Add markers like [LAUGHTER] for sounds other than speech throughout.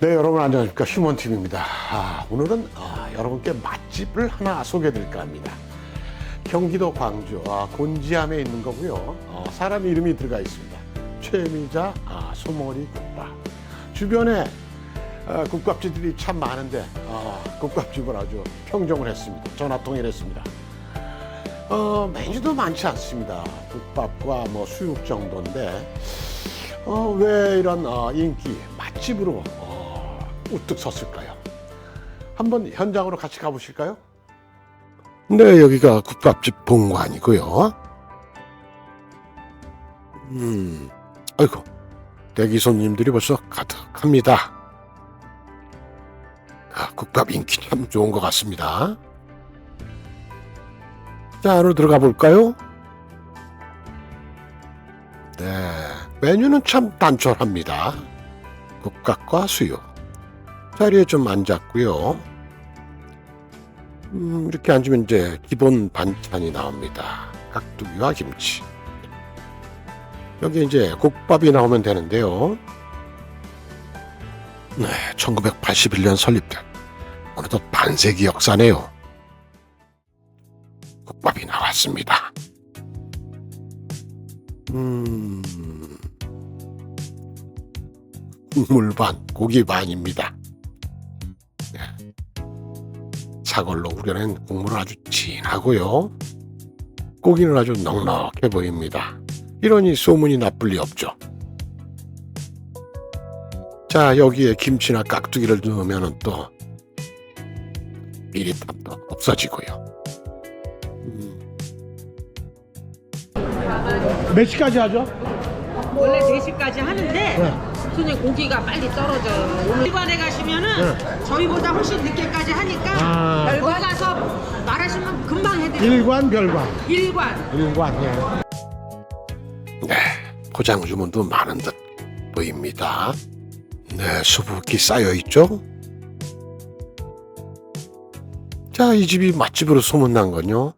네, 여러분 안녕하십니까. 휴먼팀입니다. 아, 오늘은 아, 여러분께 맛집을 하나 소개해 드릴까 합니다. 경기도 광주 아, 곤지암에 있는 거고요. 어, 사람 이름이 들어가 있습니다. 최미자 아, 소머리 국밥. 주변에 아, 국밥집들이 참 많은데 아, 국밥집을 아주 평정을 했습니다. 전화 통일을 했습니다. 어, 메뉴도 많지 않습니다. 국밥과 뭐 수육 정도인데 어, 왜 이런 어, 인기 맛집으로 어, 우뚝 섰을까요? 한번 현장으로 같이 가보실까요? 네, 여기가 국밥집 본관이고요. 음, 아이고, 대기 손님들이 벌써 가득합니다. 아, 국밥 인기 참 좋은 것 같습니다. 자, 안으로 들어가 볼까요? 네, 메뉴는 참 단촐합니다. 국밥과 수육. 자리에 좀 앉았고요. 음, 이렇게 앉으면 이제 기본 반찬이 나옵니다. 깍두기와 김치. 여기 이제 국밥이 나오면 되는데요. 네, 1981년 설립된 어느덧 반세기 역사네요. 국밥이 나왔습니다. 음, 국물 반, 고기 반입니다. 사골로 우려낸 국물은 아주 진하고요. 고기는 아주 넉넉해 보입니다. 이러니 소문이 나쁠 리 없죠. 자, 여기에 김치나 깍두기를 넣으면 또 비릿함도 없어지고요. 음. 몇 시까지 하죠? 원래 4시까지 하는데 네. 손님 고기가 빨리 떨어져요. 오늘 일관에 가시면은 저희보다 훨씬 늦게까지 하니까 네. 아. 거기 가서 말하시면 금방 해드려요. 일관 별관. 일관. 일관, 예. 네, 포장 주문도 많은 듯 보입니다. 네, 수북히 쌓여 있죠? 자, 이 집이 맛집으로 소문난 건요.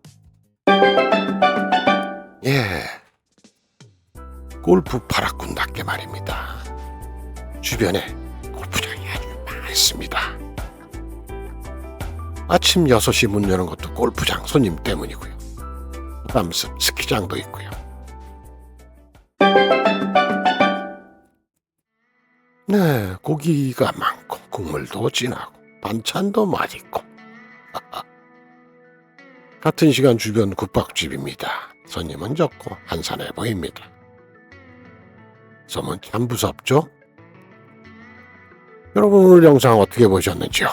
예. 골프 파라군답게 말입니다. 주변에 골프장이 아주 많습니다. 아침 6시 문 여는 것도 골프장 손님 때문이고요. 부담스 스키장도 있고요. 네, 고기가 많고 국물도 진하고 반찬도 맛있고 [LAUGHS] 같은 시간 주변 국밥집입니다. 손님은 적고 한산해 보입니다. 소문 참 무섭죠? 여러분 오늘 영상 어떻게 보셨는지요?